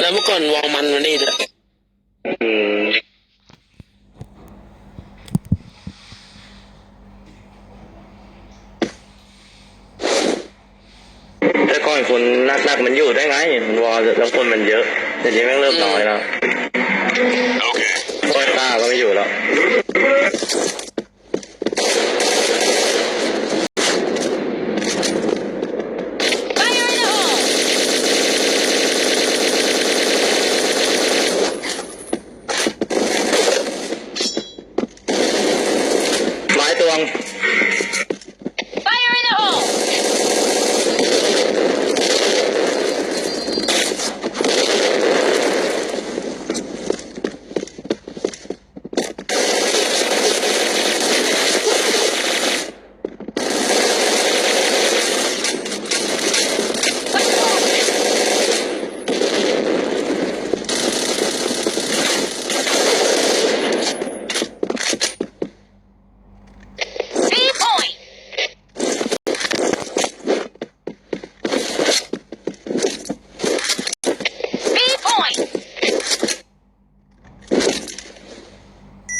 แล้วเมื่อก่อนวองมันมานี่ด้วยอืมแต่ก่อนคนนักๆมันอยู่ได้ไงมันวอลแล้วคนมันเยอะแต่นี้แม่งเริ่มน้อยแล้วโอ้ยตาก็ไม่อยู่แล้ว long.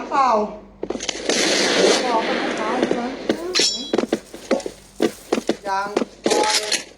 นคำเขาเล่นอะไรเนี่ยเปลี่ยนน้ำเปล่าเปล่าเป็นน้ำใช่ไหมยางพอเลย